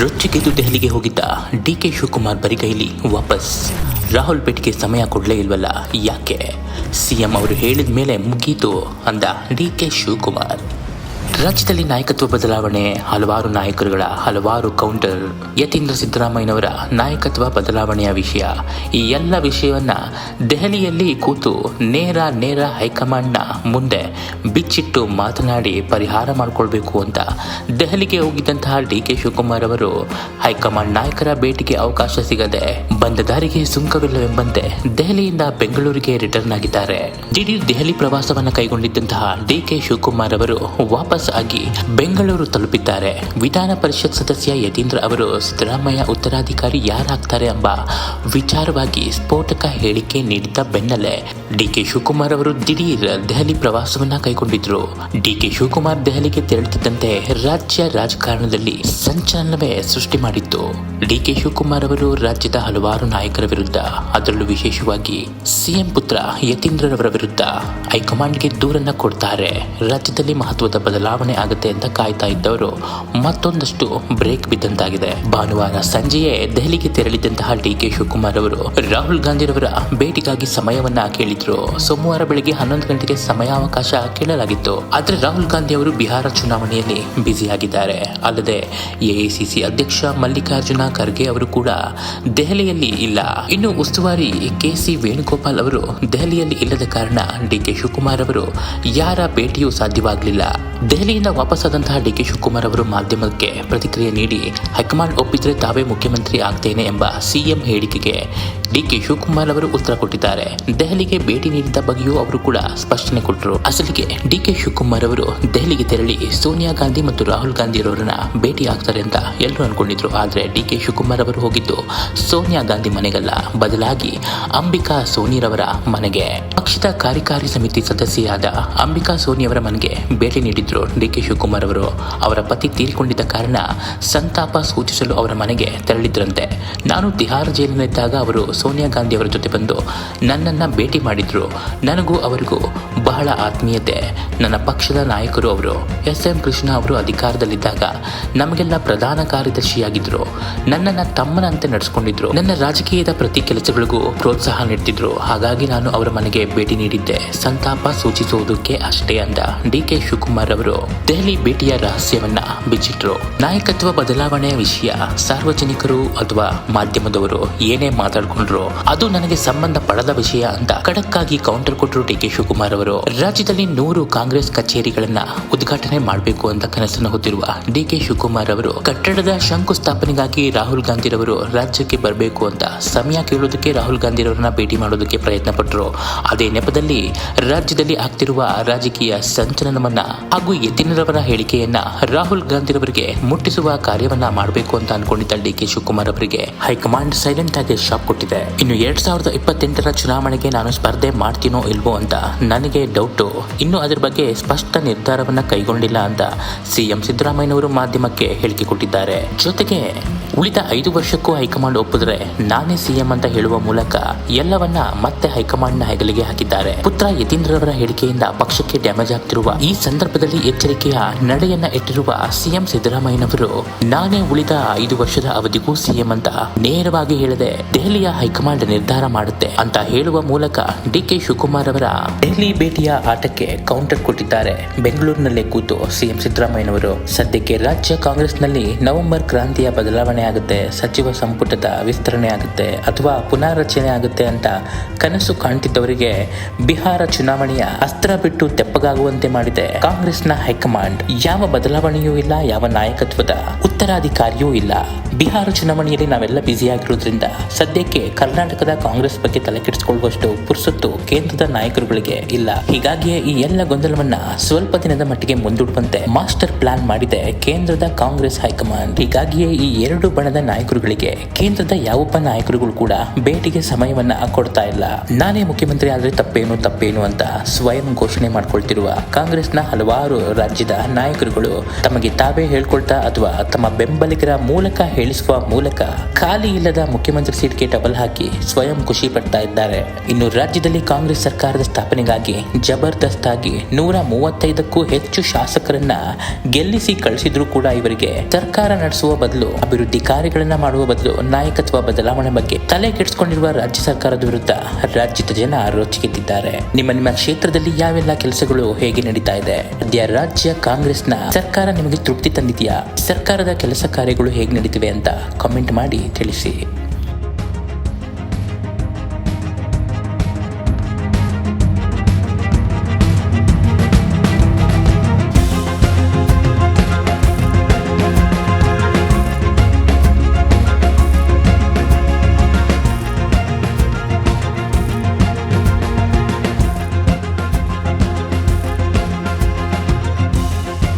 ರೊಚ್ಚಿಗೆದ್ದು ದೆಹಲಿಗೆ ಹೋಗಿದ್ದ D K Shivakumar ಬರಿಗೈಲಿ ವಾಪಸ್. ರಾಹುಲ್ ಭೇಟಿಗೆ ಸಮಯ ಕೊಡಲೇ ಇಲ್ವಲ್ಲ, ಯಾಕೆ? ಸಿಎಂ ಅವರು ಹೇಳಿದ ಮೇಲೆ ಮುಗೀತು ಅಂದ ಡಿ ಕೆ ಶಿವಕುಮಾರ್. ರಾಜ್ಯದಲ್ಲಿ ನಾಯಕತ್ವ ಬದಲಾವಣೆ, ಹಲವಾರು ನಾಯಕರುಗಳ ಹಲವಾರು ಕೌಂಟರ್. ಯತೀಂದ್ರ ಸಿದ್ದರಾಮಯ್ಯನವರ ನಾಯಕತ್ವ ಬದಲಾವಣೆಯ ವಿಷಯ. ಈ ಎಲ್ಲ ವಿಷಯವನ್ನು ದೆಹಲಿಯಲ್ಲಿ ಕೂತು ನೇರ ನೇರ ಹೈಕಮಾಂಡ್ನ ಮುಂದೆ ಬಿಚ್ಚಿಟ್ಟು ಮಾತನಾಡಿ ಪರಿಹಾರ ಮಾಡಿಕೊಳ್ಬೇಕು ಅಂತ ದೆಹಲಿಗೆ ಹೋಗಿದ್ದಂತಹ ಡಿ ಕೆ ಶಿವಕುಮಾರ್ ಅವರು ಹೈಕಮಾಂಡ್ ನಾಯಕರ ಭೇಟಿಗೆ ಅವಕಾಶ ಸಿಗದೆ ಬಂದ ದಾರಿಗೆ ಸುಂಕವಿಲ್ಲವೆಂಬಂತೆ ದೆಹಲಿಯಿಂದ ಬೆಂಗಳೂರಿಗೆ ರಿಟರ್ನ್ ಆಗಿದ್ದಾರೆ. ದಿಢೀರ್ ದೆಹಲಿ ಪ್ರವಾಸವನ್ನು ಕೈಗೊಂಡಿದ್ದಂತಹ ಡಿ ಕೆ ಶಿವಕುಮಾರ್ ಅವರು ವಾಪಸ್ ಆಗಿ ಬೆಂಗಳೂರು ತಲುಪಿದ್ದಾರೆ. ವಿಧಾನ ಪರಿಷತ್ ಸದಸ್ಯ ಯತೀಂದ್ರ ಅವರು ಸಿದ್ದರಾಮಯ್ಯ ಉತ್ತರಾಧಿಕಾರಿ ಯಾರಾಗ್ತಾರೆ ಎಂಬ ವಿಚಾರವಾಗಿ ಸ್ಫೋಟಕ ಹೇಳಿಕೆ ನೀಡಿದ್ದ ಬೆನ್ನಲ್ಲೇ ಡಿ ಕೆ ಶಿವಕುಮಾರ್ ಅವರು ದಿಢೀರ್ ದೆಹಲಿ ಪ್ರವಾಸವನ್ನ ಕೈಗೊಂಡಿದ್ರು. ಡಿ ಕೆ ಶಿವಕುಮಾರ್ ದೆಹಲಿಗೆ ತೆರಳುತ್ತಿದ್ದಂತೆ ರಾಜ್ಯ ರಾಜಕಾರಣದಲ್ಲಿ ಸಂಚಲನವೇ ಸೃಷ್ಟಿ ಮಾಡಿತ್ತು. ಡಿ ಕೆ ಶಿವಕುಮಾರ್ ಅವರು ರಾಜ್ಯದ ಹಲವಾರು ನಾಯಕರ ವಿರುದ್ಧ, ಅದರಲ್ಲೂ ವಿಶೇಷವಾಗಿ ಸಿಎಂ ಪುತ್ರ ಯತೀಂದ್ರರವರ ವಿರುದ್ಧ ಹೈಕಮಾಂಡ್ಗೆ ದೂರನ್ನ ಕೊಡ್ತಾರೆ. ರಾಜ್ಯದಲ್ಲಿ ಮಹತ್ವದ ಬದಲಾವಣೆ ಆಗುತ್ತೆ ಅಂತ ಕಾಯ್ತಾ ಇದ್ದವರು ಮತ್ತೊಂದಷ್ಟು ಬ್ರೇಕ್ ಬಿದ್ದಂತಾಗಿದೆ. ಭಾನುವಾರ ಸಂಜೆಯೇ ದೆಹಲಿಗೆ ತೆರಳಿದಂತಹ ಡಿ ಕೆ ಶಿವಕುಮಾರ್ ಅವರು ರಾಹುಲ್ ಗಾಂಧಿರವರ ಭೇಟಿಗಾಗಿ ಸಮಯವನ್ನ ಕೇಳಿದ್ರು ಸೋಮವಾರ ಬೆಳಗ್ಗೆ ಹನ್ನೊಂದು ಗಂಟೆಗೆ ಸಮಯಾವಕಾಶ ಕೇಳಲಾಗಿತ್ತು. ಆದರೆ ರಾಹುಲ್ ಗಾಂಧಿ ಅವರು ಬಿಹಾರ ಚುನಾವಣೆಯಲ್ಲಿ ಬ್ಯುಸಿಯಾಗಿದ್ದಾರೆ. ಅಲ್ಲದೆ ಎಐಸಿಸಿ ಅಧ್ಯಕ್ಷ ಮಲ್ಲಿಕಾರ್ಜುನ ಖರ್ಗೆ ಅವರು ಕೂಡ ದೆಹಲಿಯಲ್ಲಿ ಇಲ್ಲ. ಇನ್ನು ಉಸ್ತುವಾರಿ ಕೆ ಸಿ ವೇಣುಗೋಪಾಲ್ ಅವರು ದೆಹಲಿಯಲ್ಲಿ ಇಲ್ಲದ ಕಾರಣ ಡಿ ಕೆ ಶಿವಕುಮಾರ್ ಅವರು ಯಾರ ಭೇಟಿಯೂ ಸಾಧ್ಯವಾಗಲಿಲ್ಲ. ದೆಹಲಿಯಿಂದ ವಾಪಸ್ಸಾದಂತಹ ಡಿ ಕೆ ಶಿವಕುಮಾರ್ ಅವರು ಮಾಧ್ಯಮಕ್ಕೆ ಪ್ರತಿಕ್ರಿಯೆ ನೀಡಿ, ಹೈಕಮಾಂಡ್ ಒಪ್ಪಿದ್ರೆ ತಾವೇ ಮುಖ್ಯಮಂತ್ರಿ ಆಗ್ತೇನೆ ಎಂಬ ಸಿಎಂ ಹೇಳಿಕೆಗೆ ಡಿ ಕೆ ಶಿವಕುಮಾರ್ ಅವರು ಉತ್ತರ ಕೊಟ್ಟಿದ್ದಾರೆ. ದೆಹಲಿಗೆ ಭೇಟಿ ನೀಡಿದ ಬಗ್ಗೆಯೂ ಅವರು ಕೂಡ ಸ್ಪಷ್ಟನೆ ಕೊಟ್ಟರು. ಅಸಲಿಗೆ ಡಿ ಕೆ ಶಿವಕುಮಾರ್ ಅವರು ದೆಹಲಿಗೆ ತೆರಳಿ ಸೋನಿಯಾ ಗಾಂಧಿ ಮತ್ತು ರಾಹುಲ್ ಗಾಂಧಿ ಅವರನ್ನ ಭೇಟಿ ಆಗ್ತಾರೆ ಅಂತ ಎಲ್ಲರೂ ಅನ್ಕೊಂಡಿದ್ರು. ಆದ್ರೆ ಡಿ ಕೆ ಶಿವಕುಮಾರ್ ಅವರು ಹೋಗಿದ್ದು ಸೋನಿಯಾ ಗಾಂಧಿ ಮನೆಗಲ್ಲ. ಬದಲಾಗಿ ಅಂಬಿಕಾ ಸೋನಿರವರ ಮನೆಗೆ. ಪಕ್ಷದ ಕಾರ್ಯಕಾರಿ ಸಮಿತಿ ಸದಸ್ಯೆಯಾದ ಅಂಬಿಕಾ ಸೋನಿ ಅವರ ಮನೆಗೆ ಭೇಟಿ ನೀಡಿದ್ರು ಡಿ ಕೆ ಶಿವಕುಮಾರ್ ಅವರು. ಅವರ ಪತಿ ತೀರಿಕೊಂಡಿದ್ದ ಕಾರಣ ಸಂತಾಪ ಸೂಚಿಸಲು ಅವರ ಮನೆಗೆ ತೆರಳಿದ್ರಂತೆ. ನಾನು ತಿಹಾರ್ ಜೈಲಿನಲ್ಲಿದ್ದಾಗ ಅವರು ಸೋನಿಯಾ ಗಾಂಧಿ ಅವರ ಜೊತೆ ಬಂದು ನನ್ನನ್ನ ಭೇಟಿ ಮಾಡಿದ್ರು. ನನಗೂ ಅವರಿಗೂ ಬಹಳ ಆತ್ಮೀಯತೆ. ನನ್ನ ಪಕ್ಷದ ನಾಯಕರು ಅವರು, ಎಸ್. ಎಂ. ಕೃಷ್ಣ ಅವರು ಅಧಿಕಾರದಲ್ಲಿದ್ದಾಗ ನಮಗೆಲ್ಲ ಪ್ರಧಾನ ಕಾರ್ಯದರ್ಶಿಯಾಗಿದ್ದರು ನನ್ನನ್ನು ತಮ್ಮನಂತೆ ನಡೆಸ್ಕೊಂಡಿದ್ರು. ನನ್ನ ರಾಜಕೀಯದ ಪ್ರತಿ ಕೆಲಸಗಳಿಗೂ ಪ್ರೋತ್ಸಾಹ ನೀಡ್ತಿದ್ರು. ಹಾಗಾಗಿ ನಾನು ಅವರ ಮನೆಗೆ ಭೇಟಿ ನೀಡಿದ್ದೆ. ಸಂತಾಪ ಸೂಚಿಸುವುದಕ್ಕೆ ಅಷ್ಟೇ ಅಂದ. ಡಿ. ಕೆ. ಶಿವಕುಮಾರ್ ಅವರು, ದೆಹಲಿ ಭೇಟಿಯ ರಹಸ್ಯವನ್ನ ಬಿಚ್ಚಿಟ್ರು. ನಾಯಕತ್ವ ಬದಲಾವಣೆಯ ವಿಷಯ ಸಾರ್ವಜನಿಕರು ಅಥವಾ ಮಾಧ್ಯಮದವರು ಏನೇ ಮಾತಾಡಿಕೊಂಡ್ರು, ಅದು ನನಗೆ ಸಂಬಂಧ ಪಡದ ವಿಷಯ ಅಂತ ಖಡಕ್ಕಾಗಿ ಕೌಂಟರ್ ಕೊಟ್ಟರು ಡಿ. ಕೆ. ಶಿವಕುಮಾರ್ ಅವರು. ರಾಜ್ಯದಲ್ಲಿ ನೂರು ಕಾಂಗ್ರೆಸ್ ಕಚೇರಿಗಳನ್ನ ಉದ್ಘಾಟನೆ ಮಾಡಬೇಕು ಅಂತ ಕನಸನ್ನು ಹೊತ್ತಿರುವ ಡಿ ಕೆ ಶಿವಕುಮಾರ್ ಅವರು, ಕಟ್ಟಡದ ಶಂಕುಸ್ಥಾಪನೆಗಾಗಿ ರಾಹುಲ್ ಗಾಂಧಿರವರು ರಾಜ್ಯಕ್ಕೆ ಬರಬೇಕು ಅಂತ ಸಮಯ ಕೇಳೋದಕ್ಕೆ ರಾಹುಲ್ ಗಾಂಧಿ ಗಾಂಧಿರವರನ್ನ ಭೇಟಿ ಮಾಡೋದಕ್ಕೆ ಪ್ರಯತ್ನ ಪಟ್ಟರು ಅದೇ ನೆಪದಲ್ಲಿ ರಾಜ್ಯದಲ್ಲಿ ಆಗ್ತಿರುವ ರಾಜಕೀಯ ಸಂಚಲನವನ್ನ ಹಾಗೂ ಎತ್ತಿನರವರ ಹೇಳಿಕೆಯನ್ನ ರಾಹುಲ್ ಗಾಂಧಿರವರಿಗೆ ಮುಟ್ಟಿಸುವ ಕಾರ್ಯವನ್ನ ಮಾಡಬೇಕು ಅಂತ ಅನ್ಕೊಂಡಿದ್ದ ಡಿ ಕೆ ಶಿವಕುಮಾರ್ ಅವರಿಗೆ ಹೈಕಮಾಂಡ್ ಸೈಲೆಂಟ್ ಆಗಿ ಶಾಕ್ ಕೊಟ್ಟಿದೆ. ಇನ್ನು ಎರಡ್ ಸಾವಿರದ ಇಪ್ಪತ್ತೆಂಟರ ಚುನಾವಣೆಗೆ ನಾನು ಸ್ಪರ್ಧೆ ಮಾಡ್ತೀನೋ ಇಲ್ವೋ ಅಂತ ನನಗೆ ಡೌಟು. ಇನ್ನು ಅದರ ಬಗ್ಗೆ ಸ್ಪಷ್ಟ ನಿರ್ಧಾರವನ್ನು ಕೈಗೊಂಡಿಲ್ಲ ಅಂತ ಸಿಎಂ ಸಿದ್ದರಾಮಯ್ಯನವರು ಮಾಧ್ಯಮಕ್ಕೆ ಹೇಳಿಕೆ ಕೊಟ್ಟಿದ್ದಾರೆ. ಜೊತೆಗೆ ಉಳಿದ ಐದು ವರ್ಷಕ್ಕೂ ಹೈಕಮಾಂಡ್ ಒಪ್ಪಿದ್ರೆ ನಾನೇ ಸಿಎಂ ಅಂತ ಹೇಳುವ ಮೂಲಕ ಎಲ್ಲವನ್ನ ಮತ್ತೆ ಹೈಕಮಾಂಡ್ನ ಹೆಗಲಿಗೆ ಹಾಕಿದ್ದಾರೆ. ಪುತ್ರ ಯತೀಂದ್ರರವರ ಹೇಳಿಕೆಯಿಂದ ಪಕ್ಷಕ್ಕೆ ಡ್ಯಾಮೇಜ್ ಆಗ್ತಿರುವ ಈ ಸಂದರ್ಭದಲ್ಲಿ ಎಚ್ಚರಿಕೆಯ ನಡೆಯನ್ನ ಇಟ್ಟಿರುವ ಸಿಎಂ ಸಿದ್ದರಾಮಯ್ಯನವರು, ನಾನೇ ಉಳಿದ ಐದು ವರ್ಷದ ಅವಧಿಗೂ ಸಿಎಂ ಅಂತ ನೇರವಾಗಿ ಹೇಳದೆ ದೆಹಲಿಯ ಹೈಕಮಾಂಡ್ ನಿರ್ಧಾರ ಮಾಡುತ್ತೆ ಅಂತ ಹೇಳುವ ಮೂಲಕ ಡಿ ಕೆ ಶಿವಕುಮಾರ್ ಅವರ ದೆಹಲಿ ಭೇಟಿಯ ಆಟಕ್ಕೆ ಕೌಂಟರ್ ಕೊಟ್ಟಿದ್ದಾರೆ. ಬೆಂಗಳೂರಿನಲ್ಲೇ ಕೂತು ಸಿಎಂ ಸಿದ್ದರಾಮಯ್ಯನವರು. ಸದ್ಯಕ್ಕೆ ರಾಜ್ಯ ಕಾಂಗ್ರೆಸ್ನಲ್ಲಿ ನವೆಂಬರ್ ಕ್ರಾಂತಿಯ ಬದಲಾವಣೆ ಆಗುತ್ತೆ. ಸಚಿವ ಸಂಪುಟದ ವಿಸ್ತರಣೆ ಆಗುತ್ತೆ ಅಥವಾ ಪುನಾರಚನೆ ಆಗುತ್ತೆ ಅಂತ ಕನಸು ಕಾಣ್ತಿದ್ದವರಿಗೆ ಬಿಹಾರ ಚುನಾವಣೆಯ ಅಸ್ತ್ರ ಬಿಟ್ಟು ತೆಪ್ಪಗಾಗುವಂತೆ ಮಾಡಿದೆ ಕಾಂಗ್ರೆಸ್ನ ಹೈಕಮಾಂಡ್. ಯಾವ ಬದಲಾವಣೆಯೂ ಇಲ್ಲ, ಯಾವ ನಾಯಕತ್ವದ ಉತ್ತರಾಧಿಕಾರಿಯೂ ಇಲ್ಲ. ಬಿಹಾರ ಚುನಾವಣೆಯಲ್ಲಿ ನಾವೆಲ್ಲ ಬ್ಯುಸಿಯಾಗಿರೋದ್ರಿಂದ ಸದ್ಯಕ್ಕೆ ಕರ್ನಾಟಕದ ಕಾಂಗ್ರೆಸ್ ಬಗ್ಗೆ ತಲೆ ಕೆಡಿಸಿಕೊಳ್ಳುವಷ್ಟು ಪುರ್ಸೊತ್ತು ಕೇಂದ್ರದ ನಾಯಕರುಗಳಿಗೆ ಇಲ್ಲ. ಹೀಗಾಗಿಯೇ ಈ ಎಲ್ಲ ಗೊಂದಲವನ್ನ ಸ್ವಲ್ಪ ದಿನದ ಮಟ್ಟಿಗೆ ಮುಂದೂಡುವಂತೆ ಮಾಸ್ಟರ್ ಪ್ಲಾನ್ ಮಾಡಿದೆ ಕೇಂದ್ರದ ಕಾಂಗ್ರೆಸ್ ಹೈಕಮಾಂಡ್. ಹೀಗಾಗಿಯೇ ಈ ಎರಡು ಬಣದ ನಾಯಕರುಗಳಿಗೆ ಕೇಂದ್ರದ ಯಾವೊಬ್ಬ ನಾಯಕರುಗಳು ಕೂಡ ಭೇಟಿಗೆ ಸಮಯವನ್ನ ಕೊಡ್ತಾ ಇಲ್ಲ. ನಾನೇ ಮುಖ್ಯಮಂತ್ರಿ ಆದ್ರೆ ತಪ್ಪೇನು ತಪ್ಪೇನು ಅಂತ ಸ್ವಯಂ ಘೋಷಣೆ ಮಾಡ್ಕೊಳ್ತಿರುವ ಕಾಂಗ್ರೆಸ್ನ ಹಲವಾರು ರಾಜ್ಯದ ನಾಯಕರುಗಳು ತಮಗೆ ತಾವೇ ಹೇಳ್ಕೊಳ್ತಾ ಅಥವಾ ತಮ್ಮ ಬೆಂಬಲಿಗರ ಮೂಲಕ ಹೇಳಿಸುವ ಮೂಲಕ ಖಾಲಿ ಇಲ್ಲದ ಮುಖ್ಯಮಂತ್ರಿ ಸೀಟ್ಗೆ ಡಬಲ್ ಹಾಕಿ ಸ್ವಯಂ ಖುಷಿ ಪಡ್ತಾ ಇದ್ದಾರೆ. ಇನ್ನು ರಾಜ್ಯದಲ್ಲಿ ಕಾಂಗ್ರೆಸ್ ಸರ್ಕಾರದ ಸ್ಥಾಪನೆಗಾಗಿ ಜಬರ್ದಸ್ತ್ ಆಗಿ ನೂರ ಮೂವತ್ತೈದಕ್ಕೂ ಹೆಚ್ಚು ಶಾಸಕರನ್ನ ಗೆಲ್ಲಿಸಿ ಕಳಿಸಿದ್ರು ಕೂಡ ಇವರಿಗೆ ಸರ್ಕಾರ ನಡೆಸುವ ಬದಲು, ಅಭಿವೃದ್ಧಿ ಕಾರ್ಯಗಳನ್ನ ಮಾಡುವ ಬದಲು, ನಾಯಕತ್ವ ಬದಲಾವಣೆ ಬಗ್ಗೆ ತಲೆ ಕೆಡಿಸಿಕೊಂಡಿರುವ ರಾಜ್ಯ ಸರ್ಕಾರದ ವಿರುದ್ಧ ರಾಜ್ಯದ ಜನ ರೊಚ್ಚಿಗೆದ್ದಿದ್ದಾರೆ ನಿಮ್ಮ ನಿಮ್ಮ ಕ್ಷೇತ್ರದಲ್ಲಿ ಯಾವೆಲ್ಲ ಕೆಲಸಗಳು ಹೇಗೆ ನಡೀತಾ ಇದೆ? ಸದ್ಯ ರಾಜ್ಯ ಕಾಂಗ್ರೆಸ್ನ ಸರ್ಕಾರ ನಿಮಗೆ ತೃಪ್ತಿ ತಂದಿದೆಯಾ? ಸರ್ಕಾರದ ಕೆಲಸ ಕಾರ್ಯಗಳು ಹೇಗೆ ನಡೀತಿವೆ ಅಂತ ಕಾಮೆಂಟ್ ಮಾಡಿ ತಿಳಿಸಿ.